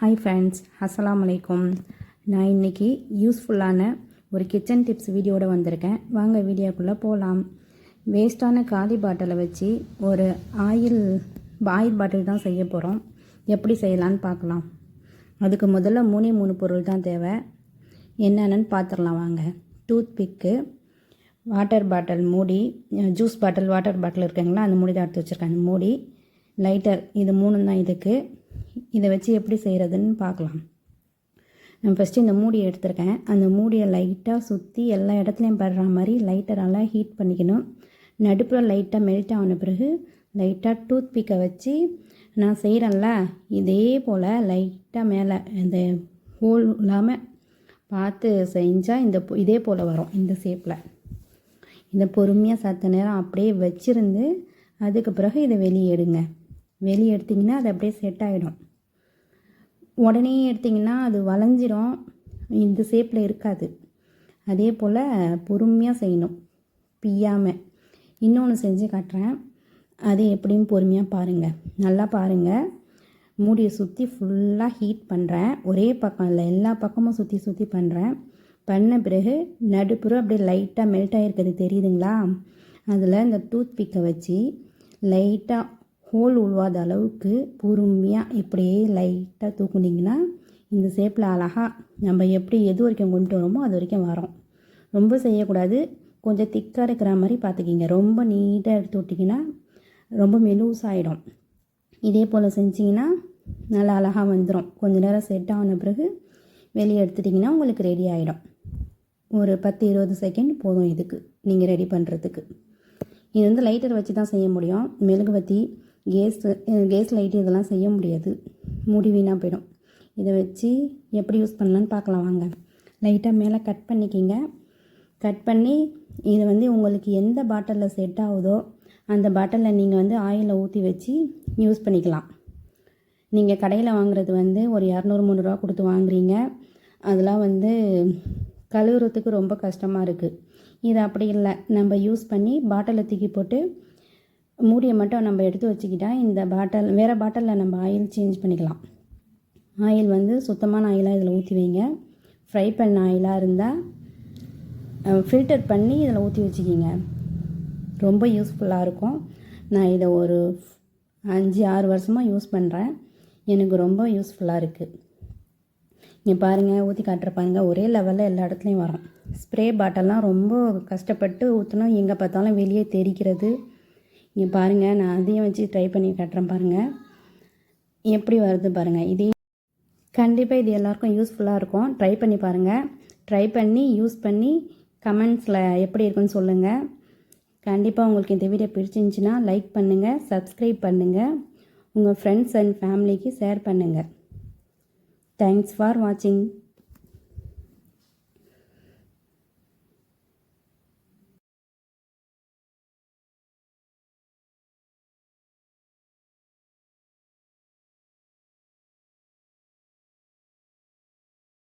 Hi friends அஸ்லாம் அலைக்கும் நான் இன்றைக்கி யூஸ்ஃபுல்லான ஒரு கிச்சன் டிப்ஸ் வீடியோட வந்திருக்கேன். வாங்க வீடியோக்குள்ளே போகலாம் வேஸ்ட்டான காலி பாட்டிலை வச்சு ஒரு ஆயில் ஆயில் பாட்டில் தான் செய்ய போகிறோம் எப்படி செய்யலான்னு பார்க்கலாம். அதுக்கு முதல்ல மூணே மூணு பொருள் தான் தேவை. என்னென்னு பார்த்துடலாம் வாங்க. டூத் பிக்கு வாட்டர் பாட்டில் மூடி ஜூஸ் பாட்டில் வாட்டர் பாட்டில் இருக்குங்களா அந்த மூடி தான் எடுத்து வச்சுருக்கேன். அந்த மூடி லைட்டர் இது மூணு தான் இதுக்கு. இதை வச்சு எப்படி செய்கிறதுன்னு பார்க்கலாம். நான் ஃபஸ்ட்டு இந்த மூடியை எடுத்திருக்கேன். அந்த மூடியை லைட்டாக சுற்றி எல்லா இடத்துலையும் படுற மாதிரி லைட்டரால் ஹீட் பண்ணிக்கணும். நடுப்பில் லைட்டாக மெல்ட் ஆன பிறகு லைட்டாக டூத் பிக்கை வச்சு நான் செய்கிறேன்ல இதே போல் லைட்டாக மேலே இந்த ஹோல் இல்லாமல் பார்த்து செஞ்சால் இந்த இதே போல் வரும் இந்த ஷேப்பில் இதை பொறுமையாக சத்த நேரம் அப்படியே வச்சிருந்து அதுக்கு பிறகு இதை வெளியே எடுங்க. வெளியே எடுத்திங்கன்னா அது அப்படியே செட் ஆகிடும் உடனே எடுத்திங்கன்னா அது வளைஞ்சிரும். இந்த ஷேப்பில் இருக்காது. அதே போல் பொறுமையாக செய்யணும். பிய்யாமல் இன்னொன்று செஞ்சு காட்டுறேன். அது எப்படின்னு பொறுமையாக பாருங்கள் நல்லா பாருங்கள் மூடியை சுற்றி ஃபுல்லாக ஹீட் பண்ணுறேன் ஒரே பக்கம் இல்லை எல்லா பக்கமும் சுற்றி சுற்றி பண்ணுறேன் பண்ண பிறகு நடுப்புறம் அப்படியே லைட்டாக மெல்ட் ஆகிருக்கிறது தெரியுதுங்களா? அதில் இந்த டூத் பிக்கை வச்சு லைட்டாக ஹோல் உழுவாத அளவுக்கு பொறுமையாக இப்படியே லைட்டாக தூக்குனீங்கன்னா இந்த ஷேப்பில் அழகாக நம்ம எப்படி எது வரைக்கும் கொண்டு வரோமோ அது வரைக்கும் வரோம். ரொம்ப செய்யக்கூடாது. கொஞ்சம் திக்காக இருக்கிற மாதிரி பார்த்துக்கிங்க. ரொம்ப நீட்டாக எடுத்து விட்டிங்கன்னா ரொம்ப மெலூஸாகிடும் இதே போல் செஞ்சிங்கன்னா நல்லா அழகாக வந்துடும் கொஞ்ச நேரம் செட் ஆன பிறகு வெளியே எடுத்துட்டிங்கன்னா உங்களுக்கு ரெடி ஆகிடும் ஒரு பத்து இருபது செகண்ட் போதும் இதுக்கு. நீங்கள் ரெடி பண்ணுறதுக்கு இது வந்து லைட்டர் வச்சு தான் செய்ய முடியும். மெழுகுவத்தி கேஸ் கேஸ் லைட்டு இதெல்லாம் செய்ய முடியாது. மூடி வீணாக போயிடும். இதை வச்சு எப்படி யூஸ் பண்ணலான்னு பார்க்கலாம் வாங்க. லைட்டாக மேலே கட் பண்ணிக்கிங்க. கட் பண்ணி இதை வந்து உங்களுக்கு எந்த பாட்டிலில் செட் ஆகுதோ அந்த பாட்டிலில் நீங்கள் வந்து ஆயிலை ஊற்றி வச்சு யூஸ் பண்ணிக்கலாம். நீங்கள் கடையில் வாங்குறது வந்து ஒரு இரநூறு முந்நூறுரூவா கொடுத்து வாங்குறீங்க. அதெல்லாம் வந்து கழுவுறதுக்கு ரொம்ப கஷ்டமாக இருக்குது இது அப்படி இல்லை. நம்ம யூஸ் பண்ணி பாட்டிலை தூக்கி போட்டு மூடியை மட்டும் நம்ம எடுத்து வச்சுக்கிட்டா இந்த பாட்டில் வேறு பாட்டிலில் நம்ம ஆயில் சேஞ்ச் பண்ணிக்கலாம். ஆயில் வந்து சுத்தமான ஆயிலாக இதில் ஊற்றி வைங்க. ஃப்ரை பண்ண ஆயிலாக இருந்தால் ஃபில்டர் பண்ணி இதில் ஊற்றி வச்சுக்கிங்க. ரொம்ப யூஸ்ஃபுல்லாக இருக்கும். நான் இதை ஒரு அஞ்சு ஆறு வருஷமாக யூஸ் பண்ணுறேன் எனக்கு ரொம்ப யூஸ்ஃபுல்லாக இருக்குது இங்கே பாருங்கள் ஊற்றி காட்டுற பாருங்க ஒரே லெவலில் எல்லா இடத்துலையும் வரும். ஸ்ப்ரே பாட்டெல்லாம் ரொம்ப கஷ்டப்பட்டு ஊற்றணும் எங்கே பார்த்தாலும் வெளியே தெரிக்கிறது நீங்கள் பாருங்கள் நான் அதையும் வச்சு ட்ரை பண்ணி கட்டுறேன் பாருங்கள் எப்படி வருது பாருங்கள் இதே கண்டிப்பாக இது எல்லாருக்கும் யூஸ்ஃபுல்லாக இருக்கும். ட்ரை பண்ணி பாருங்கள் ட்ரை பண்ணி யூஸ் பண்ணி கமெண்ட்ஸில் எப்படி இருக்குன்னு சொல்லுங்கள் கண்டிப்பாக உங்களுக்கு இந்த வீடியோ பிடிச்சிருந்துச்சின்னா லைக் பண்ணுங்கள் சப்ஸ்கிரைப் பண்ணுங்கள் உங்கள் ஃப்ரெண்ட்ஸ் அண்ட் ஃபேமிலிக்கு ஷேர் பண்ணுங்கள் தேங்க்ஸ் ஃபார் வாட்சிங்